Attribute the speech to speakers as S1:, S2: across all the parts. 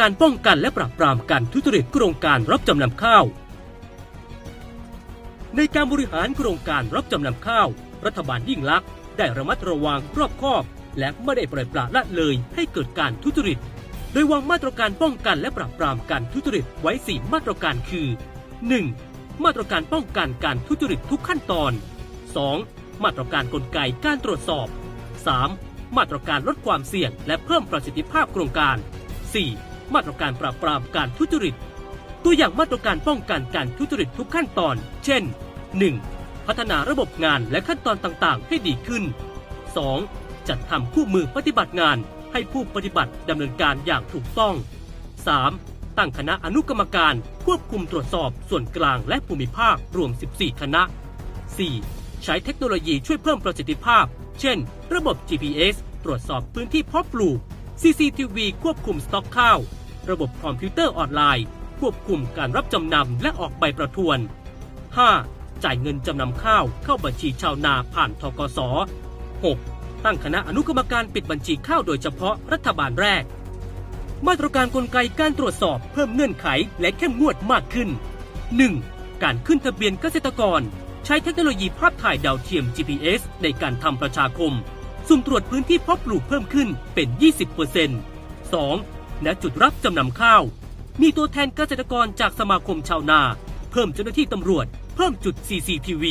S1: การป้องกันและปราบปรามการทุจริตโครงการรับจำนำข้าว ในการบริหารโครงการรับจำนำข้าว รัฐบาลยิ่งลักษณ์ได้ระมัดระวังรอบคอบ และไม่ได้ปล่อยปละละเลยให้เกิดการทุจริต โดยวางมาตรการป้องกันและปราบปรามการทุจริตไว้ 4 มาตรการคือ 1. มาตรการป้องกันการทุจริตทุกขั้นตอน 2. มาตรการกลไกการตรวจสอบ 3. มาตรการลดความเสี่ยงและเพิ่มประสิทธิภาพโครงการ 4. มาตรการปราบปรามการทุจริต ตัวอย่างมาตรการป้องกันการทุจริตทุกขั้นตอน เช่น 1. พัฒนาระบบงานและขั้นตอนต่างๆ ให้ดีขึ้น 2. จัดทำคู่มือปฏิบัติงานให้ผู้ปฏิบัติดำเนินการอย่างถูกต้อง 3. ตั้งคณะอนุกรรมการควบคุมตรวจสอบส่วนกลางและภูมิภาครวม 14 คณะ 4. ใช้เทคโนโลยีช่วยเพิ่มประสิทธิภาพ เช่น ระบบ GPS ตรวจสอบพื้นที่เพาะปลูก CCTV ควบคุมสต็อกข้าว ระบบคอมพิวเตอร์ออนไลน์ ควบคุมการรับจำนำและออกใบประทวน 5. จ่ายเงินจำนำข้าวเข้าบัญชีชาวนาผ่านทกส 6. ตั้งคณะอนุกรรมการปิดบัญชีข้าวโดยเฉพาะรัฐบาลแรก มาตรการกลไกการตรวจสอบเพิ่มเงื่อนไขและเข้มงวดมากขึ้น 1. การขึ้นทะเบียนเกษตรกร ใช้เทคโนโลยีภาพถ่ายดาวเทียม GPS ในการทำประชาคม สุ่มตรวจพื้นที่เพาะปลูกเพิ่มขึ้นเป็น 20% 2. ณจุดรับจำนำข้าว มีตัวแทนเกษตรกรจากสมาคมชาวนา เพิ่มเจ้าหน้าที่ตำรวจ เพิ่มจุด CCTV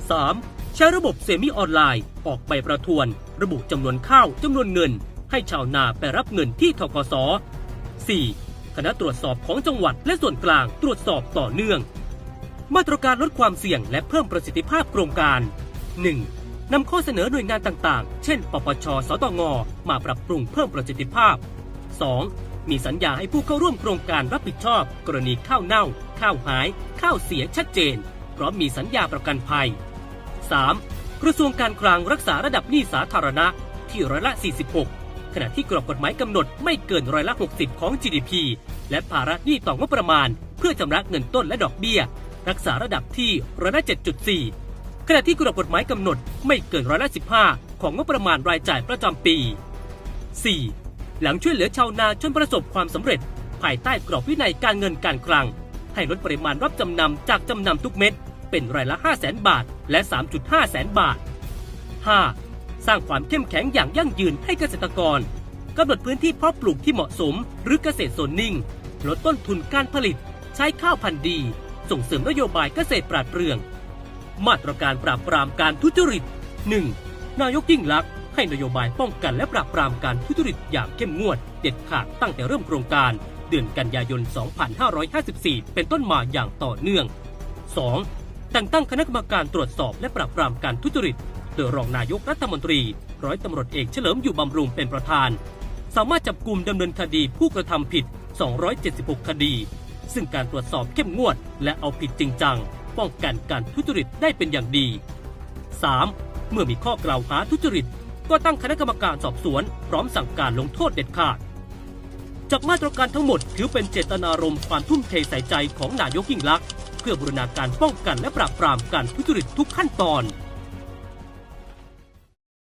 S1: 3. ใช้ระบบเซมิออนไลน์ ออกใบประทวน ระบุจำนวนข้าวจำนวนเงิน ให้ชาวนาไปรับเงินที่ทกส 4. คณะตรวจสอบของจังหวัดและส่วนกลางตรวจสอบต่อเนื่อง มาตรการลดความเสี่ยงและเพิ่มประสิทธิภาพโครงการ 1. นำข้อเสนอหน่วยงานต่างๆ เช่น ปปช สตง มาปรับปรุงเพิ่มประสิทธิภาพ 2. มีสัญญาให้ผู้เข้าร่วมโครงการรับผิดชอบ กรณีข้าวเน่า ข้าวหาย ข้าวเสียชัดเจน พร้อมมีสัญญาประกันภัย 3. กระทรวงการคลังรักษาระดับหนี้สาธารณะที่ร้อยละ 46 ขณะที่กรอบกฎหมายกำหนดไม่เกินร้อยละ 60 ของ GDP และภาระหนี้ต่องบประมาณ เพื่อชำระเงินต้นและดอกเบี้ย รักษาระดับที่ร้อยละ 7.4 ขณะที่กรอบกฎหมายกำหนดไม่เกินร้อยละ15 ของงบประมาณรายจ่ายประจำปี 4. หลังช่วยเหลือชาวนาจนประสบความสำเร็จ ภายใต้กรอบวินัยการเงินการคลัง ให้ลดปริมาณรับจำนำจากจำนำทุกเม็ดเป็นรายละ 5 0 0แสนบาท และ 3.5แสนบาท 5. สร้างความเข้มแข็งอย่างยั่งยืนให้เกษตรกรกำหนดพื้นที่เพาะปลูกที่เหมาะสม หรือเกษตรโซนนิ่งลดต้นทุนการผลิต ใช้ข้าวพันธุ์ดี ส่งเสริมนโยบายเกษตรปราดเปรื่อง มาตรการปราบปรามการทุจริต 1. นายกยิ่งลักษณ์ให้นโยบายป้องกันและปราบปรามการทุจริตอย่างเข้มงวด เด็ดขาดตั้งแต่เริ่มโครงการ เดือนกันยายน 2554 เป็นต้นมาอย่างต่อเนื่อง 2. แต่งตั้งคณะกรรมการตรวจสอบและปราบปรามการทุจริต โดยรองนายกรัฐมนตรี ร้อยตำรวจเอกเฉลิมอยู่บำรุงเป็นประธาน สามารถจับกลุ่มดำเนินคดีผู้กระทำผิด 276 คดี ซึ่งการตรวจสอบเข้มงวดและเอาผิดจริงจัง ป้องกันการทุจริตได้เป็นอย่างดี 3. เมื่อมีข้อกล่าวหาทุจริต ก็ตั้งคณะกรรมการสอบสวน พร้อมสั่งการลงโทษเด็ดขาด จากมาตรการทั้งหมดถือเป็นเจตนารมณ์ความทุ่มเทใส่ใจของนายกยิ่งลักษณ์เพื่อบูรณาการป้องกันและปราบปรามการทุจริตทุกขั้นตอน